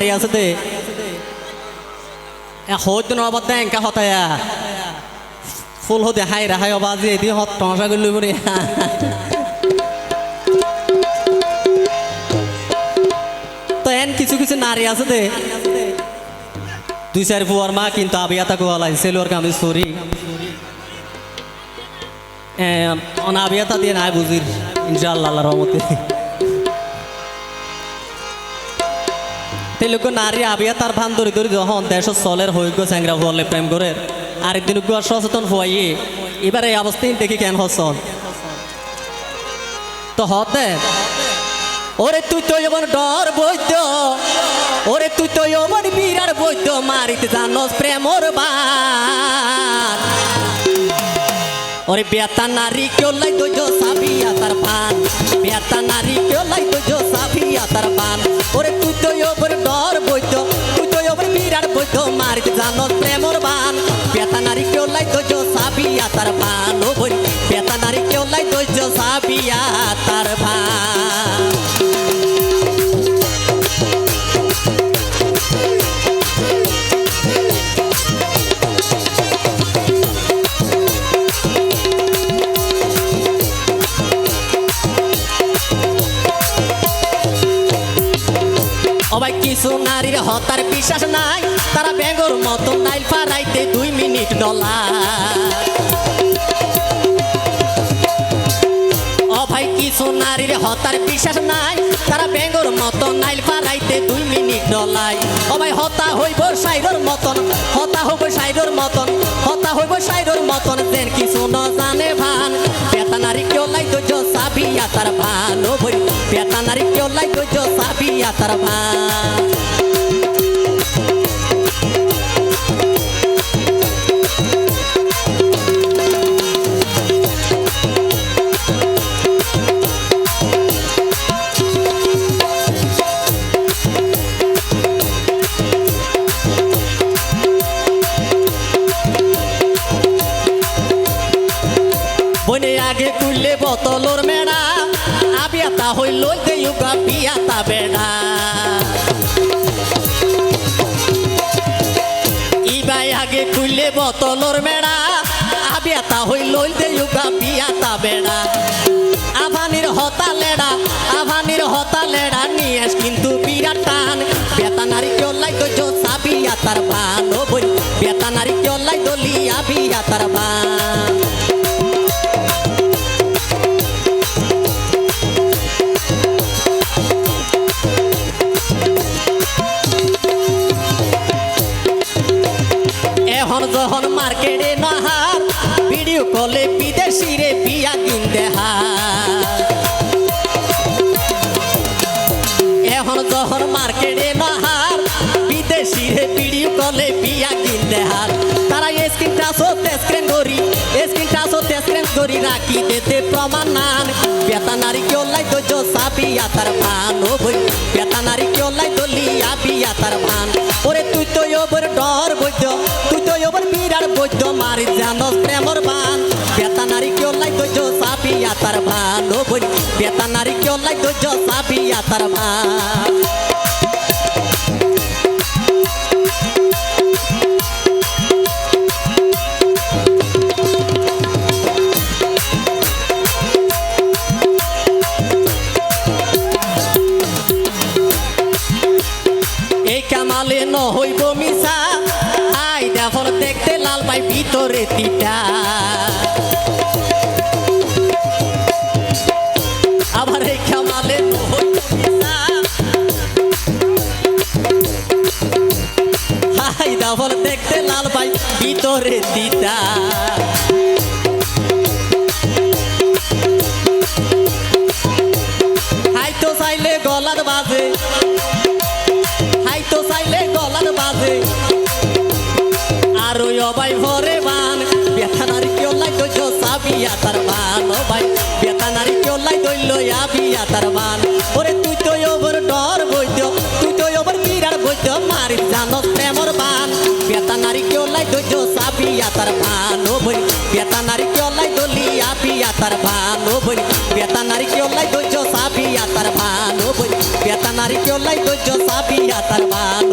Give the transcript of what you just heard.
নারী আছে দে হইতো নবাদ দে হতায়া ফুল হতে হাই রাহাই অবাজি এদি হত টমসা করলি তো এন কিছু কিছু নারী আছে দে দুই চার ফুয়ার মা কিন্তু আবি আবিয়াতা গোয়ালাই সেলোর কামি সরি অনাবিয়াতা দিয়ে নাই বুঝির ইনশাআল্লাহ আল্লাহর রহমতে তেলুক নারী আবিয়া তার ভান ধরি ধরি যখন দেশ চলের হই গো চ্যাংরা হলে প্রেম করে। আর একদিন গো সচেতন হওয়াই এবার এই অবস্থায় দেখি কেন হসন? তো হতে, ওরে তুই তো এবার ডর বৈদ্য, ওরে তুই তো এবার বিরাট বৈদ্য, মারিতে জানোস প্রেমর বান। ওরে বেতা নারী কেউ লাই দইজ সাবিয়া তার পান বেতা নারী কেউ লাই বান। বেতা নারী কেউ লাই জো সাবিয়া তার পান কিছু নারীর হতার বিশ্বাস নাই। তারা ব্যাঙ্গর মতো নাইল ফারাইতে দুই মিনিট ডলা নারীর হতার বিশ্বাস নাই। তারা মতো নাইল দুই মিনিট ডলাই অবাই হতা হইব সাইরর মতন, হতা হইব সাইরর মতন, হতা হইব সাইরর মতন, যেন কিছু ন জানে ভান। বেতা নারী কেউ লাই তো সাবিয়া তার ভান ও ভই বেতা সাবিয়া তার ভান বনে আগে কুললে বোতলর মেড়া আবিয়াতা হইল দেউগা বিয়াতা বেড়া। ইবাই আগে কুললে বোতলর মেড়া আবিয়াতা হইল দেউগা বিয়াতা বেড়া। আভানির হতা লেড়া, আভানির হতা লেড়া নিয়ে কিন্তু বিরাট টান। বেতা নারী কেউ লাই তো জো সাবিয়া তার বান ও বই। বেতা নারী কেউ লাই দলিয়া বিয়া তার বান এখন যখন মার্কেটে নহার, ভিডিও কলে বিদেশি রে বিয়া কিনতে এখন যখন মার্কেটে নহার বিদেশি রে ভিডিও কলে বিয়া কিনতে হার। তারা স্ক্রিন টাচ হতে স্ক্রিন করি স্ক্রিন টাচ হতে স্ক্রিন করি, রাখি দিতে প্রমাণ নান। বেতা নারী কেউ লাই তো সাবিয়া তার ভান ও বই। বেতা নারী কেউ লাই দলিয়া বিয়া তার ভান ওরে তুই তো ওপর ডর বৈদ্য বৈদ্য মারি জানস প্রেমর বান। বেতা নারী কেউ লাই তো সাবিয়া তার ও বই বেতা নারী কেউ লাই তো সাবিয়া তার এই কামালে ন হইব পাই ভিতরে তিটা আবার এই খামালে হাই দাবল দেখতে লাল পাই ভিতরে তিতা দইল আবিয়া তার বান ওরে তুই তো ওভার ডর বইত তুই তো ওভার বিরাট বইত মারি জানো প্রেমর বান বেথানারি কেউ লাই দইল সাবিয়া তার বান ও ভাই বেথানারি কেউ লাই দলি আবিয়া তার বান ও ভাই বেথানারি কেউ লাই দইল সাবিয়া তার বান ও ভাই বেতানারি কেউ লাই দৈর্য সাবিয়া তার ভালো